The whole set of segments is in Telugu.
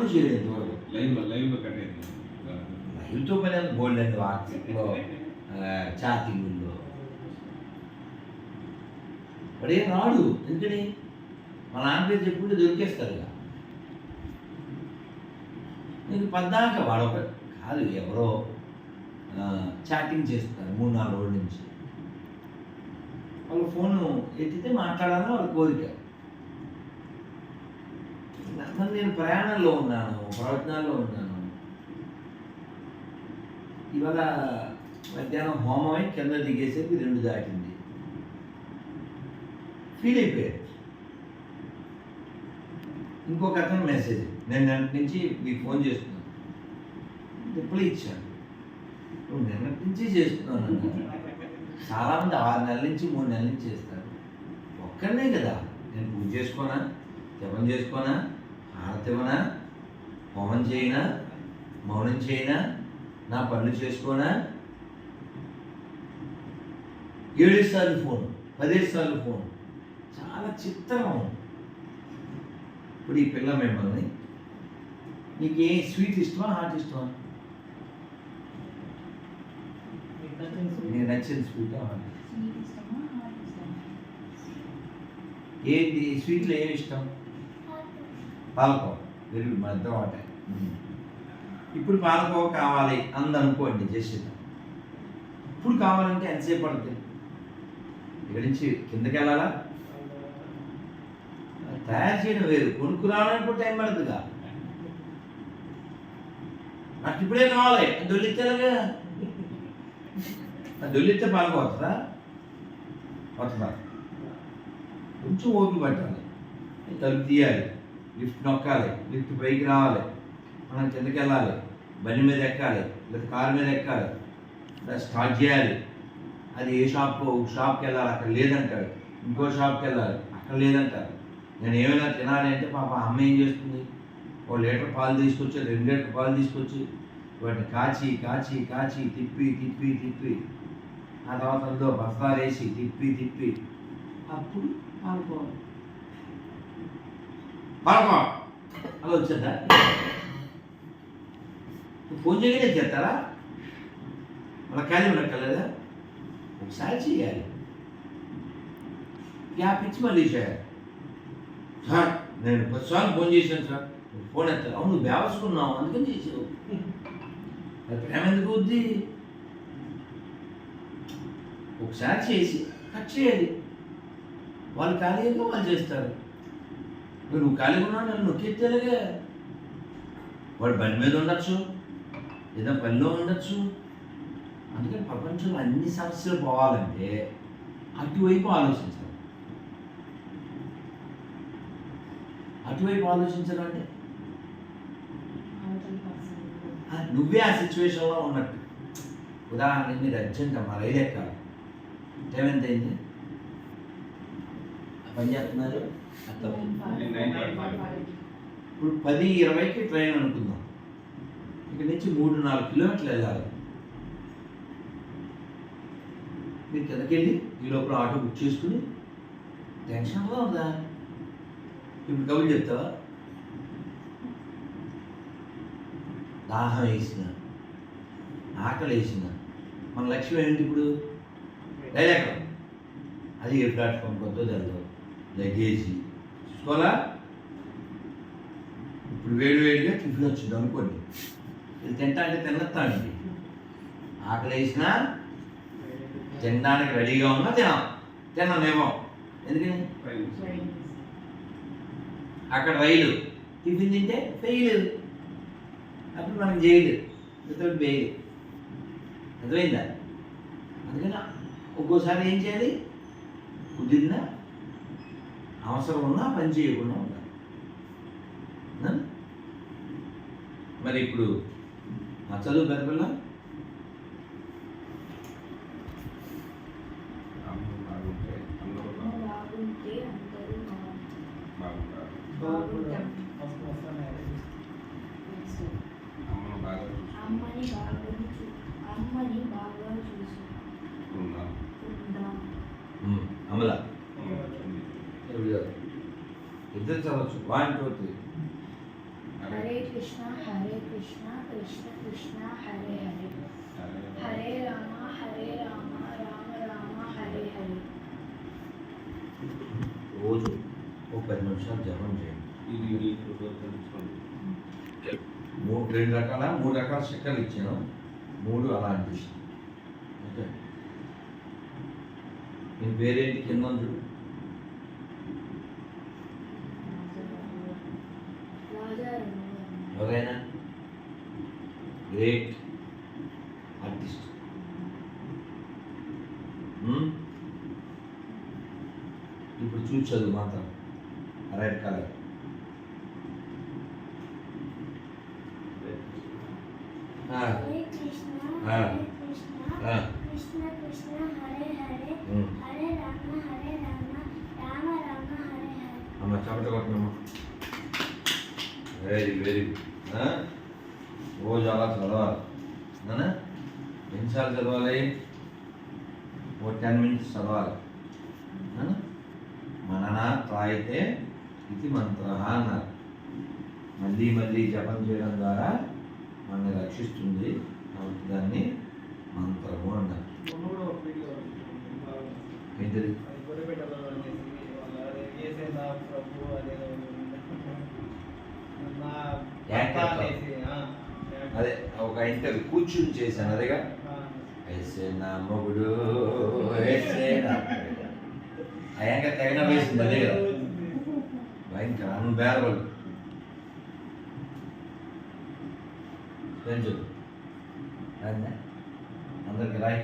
ఎప్పుడు చేయలేదు ఇంతవరకు లైవ్ లైవ్ కట్టేది లైవ్తో పని గోల్డ్ అండ్ వాట్సాప్లో చాటింగ్లో వాడేం రాడు ఎందుకని? మా నాన్న పేరు చెప్పుకుంటే దొరికేస్తారు ఇక. నీకు పద్దాక వాడొక కాదు ఎవరో చాటింగ్ చేస్తున్నారు మూడు నాలుగు రోజుల నుంచి. వాళ్ళ ఫోను ఎత్తితే మాట్లాడాలని వాళ్ళ కోరిక. మరి నేను ప్రయాణంలో ఉన్నాను ప్రవచనాల్లో ఉన్నాను. ఇవాళ మధ్యాహ్నం హోమమై కింద దిగేసరికి రెండు దాటింది. ఫీల్ అయిపోయారు ఇంకొక అతను మెసేజ్ నేను నిన్నటి నుంచి మీకు ఫోన్ చేస్తున్నాను. ఎప్పుడు ఇచ్చాను? నువ్వు నిన్నటి నుంచి చేస్తున్నాను చాలామంది ఆరు నెలల నుంచి మూడు నెలల నుంచి చేస్తారు. ఒక్కడనే కదా. నేను పూజ చేసుకోనా జపం చేసుకోనా ఇవ్వనా హోమం చేయనా మౌనం చేయనా నా పనులు చేసుకోనా? ఏడు సార్లు ఫోన్ పదిహేడు సార్లు ఫోన్. చాలా చిత్రం ఇప్పుడు ఈ పిల్ల మిమ్మల్ని నీకు ఏ స్వీట్ ఇష్టమా హాట్ ఇష్టమా? నీకు నచ్చిన స్వీట్ ఏంటి? స్వీట్లో ఏమి ఇష్టం పాలకోవ. మన ఇద్దరం ఒకటే ఇప్పుడు పాలకోవ కావాలి అంది అనుకోండి జస్ట్ ఇప్పుడు కావాలంటే ఎంతసేపు పడుతుంది ఇక్కడి నుంచి కిందకి వెళ్ళాలా? తయారు చేయడం వేరు. కొనుక్కు రావడానికి టైం పడుతుందిగా. నాకు ఇప్పుడే కావాలి. దొల్లిత్తేలాగా దొల్లిస్తే పాలకోవ వస్తుందా? వస్తుందా? కొంచెం ఓపిక పట్టాలి. తలుపు తీయాలి. లిఫ్ట్ నొక్కాలి లిఫ్ట్ పైకి రావాలి. మనం కిందకి వెళ్ళాలి బండి మీద ఎక్కాలి లేదా కారు మీద ఎక్కాలి. లేదా స్టార్ట్ చేయాలి. అది ఏ షాప్ షాప్కి వెళ్ళాలి అక్కడ లేదంటాడు. ఇంకో షాప్కి వెళ్ళాలి అక్కడ లేదంటారు నేను ఏమైనా తినాలి అంటే పాప అమ్మ ఏం చేస్తుంది? ఓ లీటర్ పాలు తీసుకొచ్చి రెండు లీటర్ పాలు తీసుకొచ్చి వాటిని కాచి కాచి కాచి తిప్పి తిప్పి తిప్పి ఆ తర్వాత అందులో బస్తాలు వేసి తిప్పి తిప్పి అప్పుడు పాల్గొవాలి పాల్గొ అలా వచ్చిందా ఫోన్ చేయగానే చేస్తారా మళ్ళీ ఖాళీ ఉండక్కర్లేదా ఒకసారి చేయాలి. గ్యాప్ ఇచ్చి మళ్ళీ చేయాలి. సార్ నేను పదిసార్లు ఫోన్ చేశాను సార్. ఫోన్ ఎత్తాను అవును నువ్వు అందుకని చేసావు మరి ప్రేమ ఎందుకు వద్ది? ఒకసారి చేసి కట్ చేయాలి. వాళ్ళు ఖాళీగా వాళ్ళు చేస్తారు. మరి నువ్వు ఖాళీగా ఉన్నావు నన్ను నొక్కెత్తేలాగా వాడు బండి మీద ఉండొచ్చు లేదా పనిలో ఉండొచ్చు. అందుకని ప్రపంచంలో అన్ని సమస్యలు పోవాలంటే అటువైపు ఆలోచించాలి. అటువైపు ఆలోచించాలంటే? ఆ, నువ్వే ఆ సిచ్యువేషన్లో ఉన్నట్టు. ఉదాహరణకి మీరు అర్జెంట్ అమ్మా రైలు ఎక్కాలి. టైం ఎంత అయింది పని చేస్తున్నారు? ఇప్పుడు పది ఇరవైకి ట్రైన్ అనుకుందాం. ఇక్కడ నుంచి మూడు నాలుగు కిలోమీటర్లు వెళ్ళాలి. మీరు కిందకెళ్ళి ఈ లోపల ఆటో బుక్ చేసుకుని టెన్షన్గా ఉందా? ఇప్పుడు కబుర్లు చెప్తావా? దాహం వేసిన ఆకలి వేసిన. మన లక్ష్యం ఏంటి ఇప్పుడు? డైరెక్ట్ అది ఏ ప్లాట్ఫామ్ కొద్దో తెలదు లగేజీ. చూసుకోవాలా ఇప్పుడు వేడి వేడిగా టిఫిన్ వచ్చింది అనుకోండి. ఇది తింటా అంటే తినొస్తా ఆకలి వేసినా తినడానికి రెడీగా ఉన్నా తినాం. తిననేమో. ఎందుకని? అక్కడ రైలు. టిఫిన్ తింటే ఫెయిల్ అప్పుడు మనం జైలు. Without bail. అర్థమైందా? అందుకని ఒక్కోసారి ఏం చేయాలి? కుదిరినా అవసరం ఉన్నా పని చేయకుండా ఉండాలి. నా? మరి ఇప్పుడు మా చదువు పెద్ద పిల్ల బాగుంటే అందరూ బాగుంటే అందరూ బాగుంటారు. బాగుంటాం. అమ్మను బాగా అమ్మని బాగా చూ- అమ్మని బాగా చూసుకుంటున్నాం చూసుకుందాం ఉమ్, అమల వచ్చింది ఇద్దరు చదవచ్చు one two three Hare Krishna Hare Krishna Krishna Krishna Hare Hare Hare Rama Hare Rama Rama Rama Hare Hare రోజు ఒక పది నిమిషాలు జపం చేయండి. ఇది మూడు రెండు రకాల మూడు రకాల స్టిక్కర్లు ఇచ్చాను. మూడు అలాంటి ఓకే. మీ పేరేంటి? కింద చూడు రాజా ఎవరైనా గ్రేట్ ఆర్టిస్ట్. ఇప్పుడు చూసి చదువు మాత్రం. రెడ్ కలర్ హరే కృష్ణ ఆ. హరే కృష్ణ ఆ. కృష్ణ కృష్ణ హరే హరే హరే రామ హరే రామ రామ రామ హరే హరే. అమ్మ చపట కొట్టనమ్మ. వెరీ వెరీ రోజు అలా చదవాలి. ఎన్నిసార్లు చదవాలి? ఓ టెన్ మినిట్స్ చదవాలి? మనన త్రాయితే ఇది మంత్ర అన్నారు. మళ్ళీ మళ్ళీ జపం చేయడం ద్వారా మనల్ని రక్షిస్తుంది. కాబట్టి దాన్ని మంత్రము అన్నారు. ఏంటిది? అది వాళ్ళ అదే ఒక ఇంటర్వ్యూ కూర్చుని చేశాను అదేగా? వేసే నా మొగుడు నా అయ్యాక తెగన వేసింది అదే కదా? భయంకర అన్బేరబుల్ ఏం చెప్పు? రాయిందా అందరికి రాయి.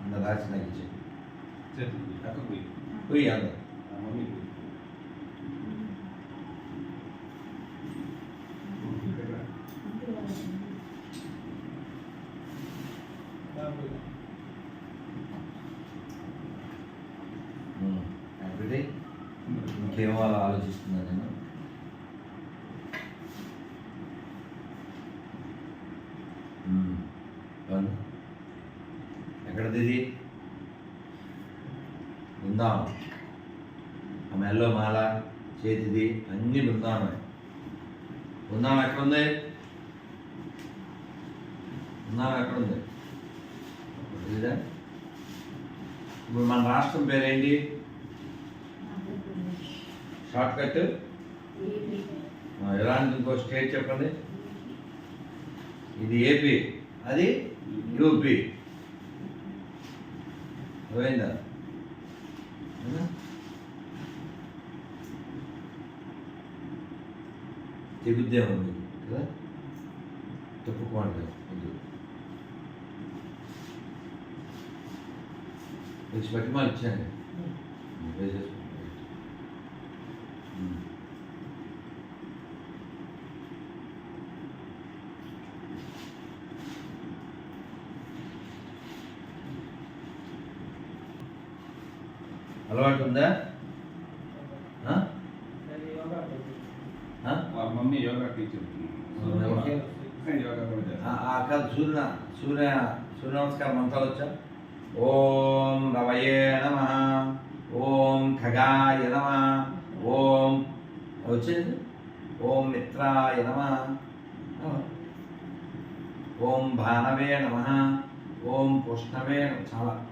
అందరు రాసి నాకు ఇచ్చే పోయి. అందరు ఆ మమ్మీ పోయి. బాబు. ఎవ్రీడే ఇంకేమో అలా ఆలోచిస్తున్నా నేను మ్మ్. అవును. ఎక్కడది ఇది బృందావనం. ఆ మెల్లో మాల చేతిది అన్ని బృందావనమే. బృందావనం ఎక్కడుంది? బృందావనం ఎక్కడుంది? ఇప్పుడు మన రాష్ట్రం పేరేంటి? షార్ట్ కట్ ఎలాంటి ఇంకో స్టేట్ చెప్పండి? ఇది ఏపీ. అది యూపీ. అర్థమైందా అవునా? తెగుద్దేమో ఉంది కదా? తప్పుకోండి ఇది. వచ్చి బట్టి మాలు ఇచ్చాను పే చేసుకోండి అలవాటు ఉందా? వాళ్ళ మమ్మీ యోగా టీచర్? యోగా కూడా సూర్య సూర్య సూర్య నమస్కారం మంత్రాలు వచ్చా? ఓం రవయే నమ. ఓం ఖగాయ నమ. ఓం వచ్చింది? ఓం మిత్రాయ నమ. ఓం భానవే నమ. ఓం పుష్ణవే నమ. చాలా.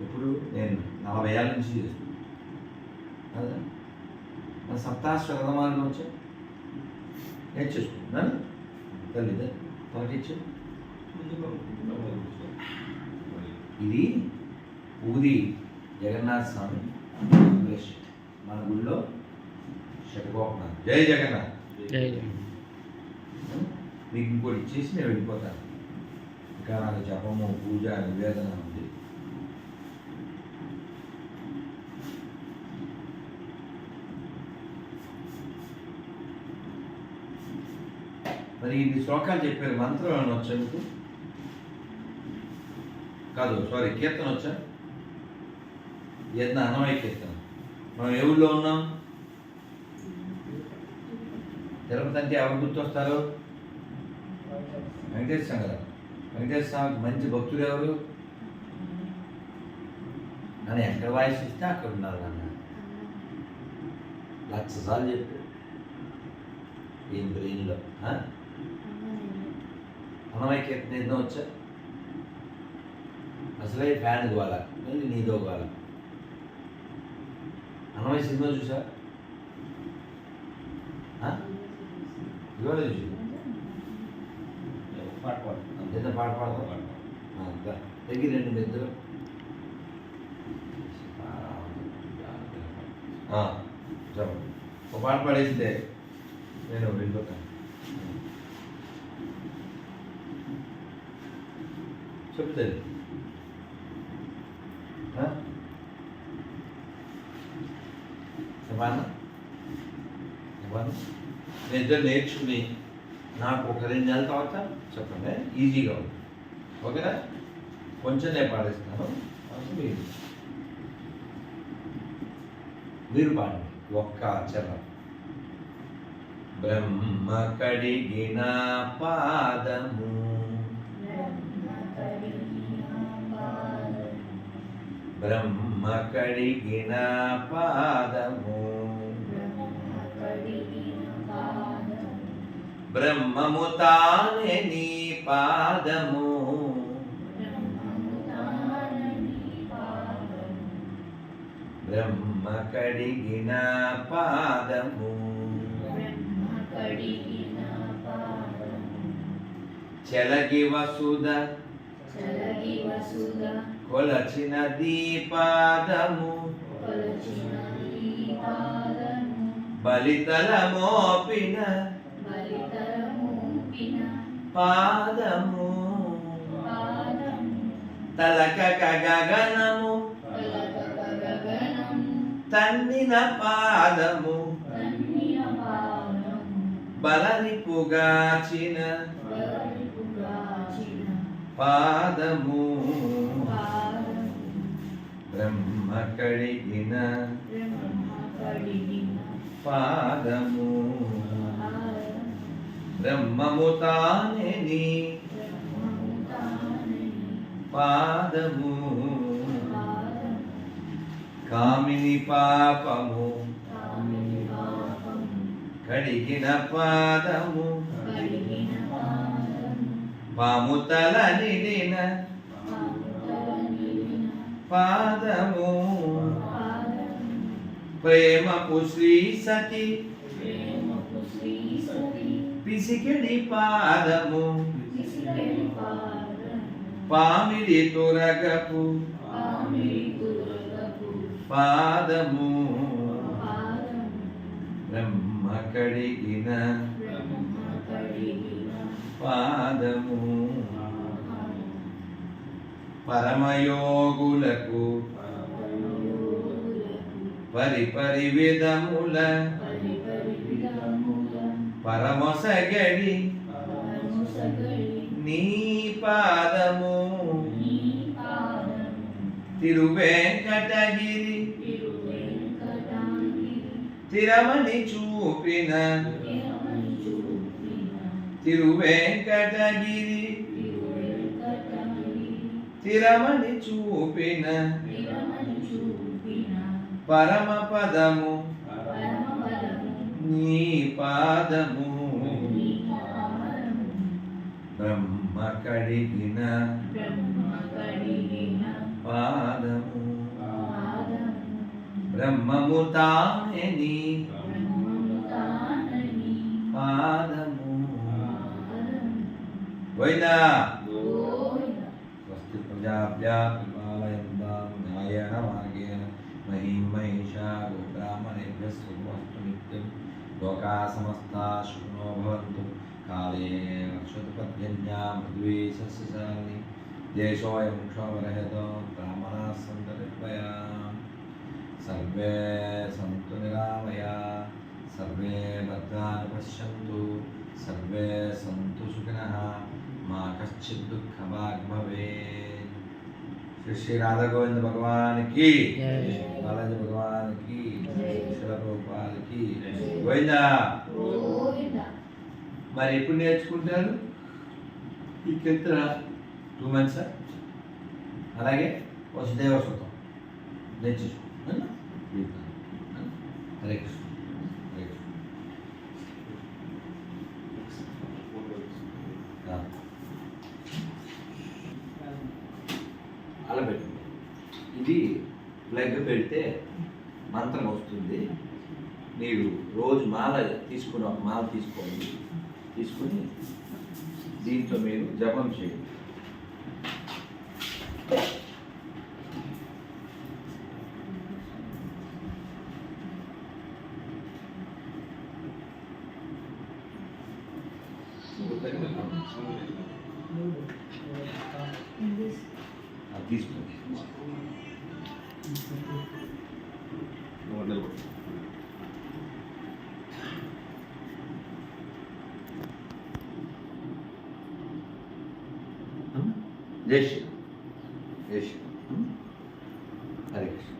ఇప్పుడు నేను నలభై ఏళ్ళ నుంచి చేస్తున్నాను కదా. మన నేర్చేసుకుంటున్నాను తల్లిదే ఇది ఊది జగన్నాథ స్వామి మన గుళ్ళో షటగోపనాథ్ జై జగన్నాథ్. మీకు ఇంకోటి ఇచ్చేసి నేను వెళ్ళిపోతాను. ఇంకా నాకు జపము పూజ నివేదన ఉంది మరి ఇన్ని శ్లోకాలు చెప్పారు మంత్రం ఏమైనా వచ్చా మీకు? కాదు సారీ కీర్తన వచ్చా? ఏదైనా అనమయ కీర్తన. మనం ఏ ఊళ్ళో ఉన్నాం? తిరుపతి అంటే ఎవరు గుర్తొస్తారు? వెంకటేశ్వర గారు వెంకటేశ్వర స్వామికి మంచి భక్తులు ఎవరు? నన్ను ఎక్కడ వాయిస్ ఇస్తే అక్కడ ఉన్నారు నాన్న. లక్ష సార్లు చెప్పారు. ఏం బ్రెయిన్లో కీర్తన ఎన్నో వచ్చా? అసలే ఫ్యాన్ గోల మళ్ళీ నీదో గోల అన్నమయ్య సినిమా చూసా? ఇవాళ చూసి పాట పాడు. ఎంత పాట పాడతాం పాట పాడు. అంతా. దగ్గర రెండు మెద్దలు చెప్పండి. ఒక పాట పాడేస్తే నేను వెళ్ళిపోతాను. చెప్తాను. చెప్పాను? చెప్పాను? నేను నేర్చుకుని నాకు ఒక రెండు నెలల తర్వాత చెప్పండి. ఈజీగా ఉంది. ఓకేనా? కొంచెం నేను పాడేస్తాను మీరు. మీరు పాడండి. ఒక్క చరణం బ్రహ్మ కడిగిన పాదము బ్రహ్మ కడిగిన పాదము. బ్రహ్మము తానే నీ పాదము. బ్రహ్మ కడిగిన పాదము. చెలగి వసుద చలగి వసుద కొలచిన దీపాదము. ఈ పాదము. బలితల మోపిన తలకక గగనము తన్నిన పాదము. బలనిపుగాచిన పాదము. బ్రహ్మ కడిగిన బ్రహ్మ కడిగిన పాదము బ్రహ్మము తానని పాదము కామిని పాపము కడిగిన పాదము పాదము పాముతల నిడిన పాదము. ప్రేమపు శ్రీ సతి పిసికిడి పాదము. పామిడి తురగపు పాదము. బ్రహ్మ కడిగిన. పాదము. పరమయోగులకు పరమయోగులకు పరిపరి విధముల పరి విధముల పరమొసగడి నీ పాదము తిరువేంకటగిరి తిరుమని చూపిన తిరువేంకటగిరి తిరమని చూపిన. పరమ పదము. నీ పాదము. బ్రహ్మ కడిగిన. పాదము. బ్రహ్మము తానే నీ. పాదము. పోయిందా ప్రజాభ్యామాలయందాం న్యాయణ మార్గేణ మహీం మహిషా గోబ్రాహ్మణేభ్య శుభమస్తు నిత్యం లోకా సమస్తా శుభ్నో భవంతు కాలే వర్షోత్పద్యన్యా పృథ్వీ సస్యశాలిని దేశోయం క్షోభరహితో బ్రాహ్మణా సంత నిర్భయా సర్వే సంతు నిరామయా సర్వే భద్రాన్ని పశ్యంతు సర్వే సంతు సుఖినః मा कश्चित् दुःखवाग्भवेत् శ్రీ శ్రీ రాధా గోవింద భగవానికి బాలాజీ భగవానికి ప్రభుపాలకి. గోవిందా. మరి ఎప్పుడు నేర్చుకుంటారు? ఈ కీర్తన టూ మంత్స్? అలాగే వసుదేవ సుతం. కృష్ణ హరే కృష్ణ అలా పెట్టండి ఇది ప్లగ్ పెడితే మంత్రం వస్తుంది మీరు రోజు మాల తీసుకుని ఒక మాల తీసుకోండి. తీసుకుని దీంతో మీరు జపం చేయండి. జై శ్రీ జై శ్రీ. హరే కృష్ణ.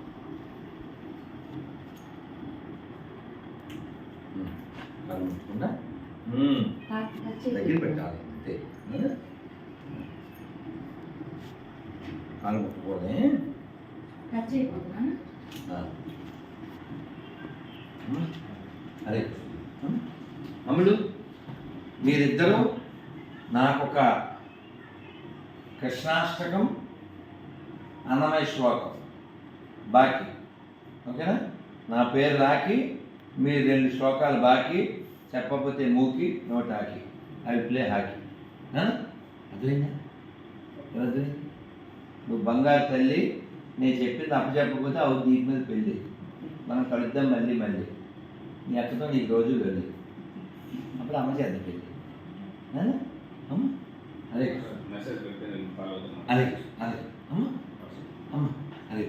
దగ్గర పెట్టాలి అంతే. కాలు ముట్టుకోదే టచ్ అమ్ముడు మీరిద్దరూ నాకొక కృష్ణాష్టకం అన్నమయ శ్లోకం. బాకీ. ఓకేనా? నా పేరు రాకి మీరు రెండు శ్లోకాలు బాకీ చెప్పకపోతే మూకి note hockey I play hockey. ఆ? అర్థమైందా? నువ్వు బంగారు తల్లి నేను చెప్పింది అప్పచెప్పకపోతే అవి దీని మీద పెళ్ళి. మనం కలుద్దాం మళ్ళీ మళ్ళీ. నీ అక్కతో నీకు రోజు వెళ్ళి అప్పుడు అమ్మ చేద్దాం పెళ్ళి. అమ్మ? అదే. మెసేజ్ అదే అదే. అమ్మ అమ్మ అదే.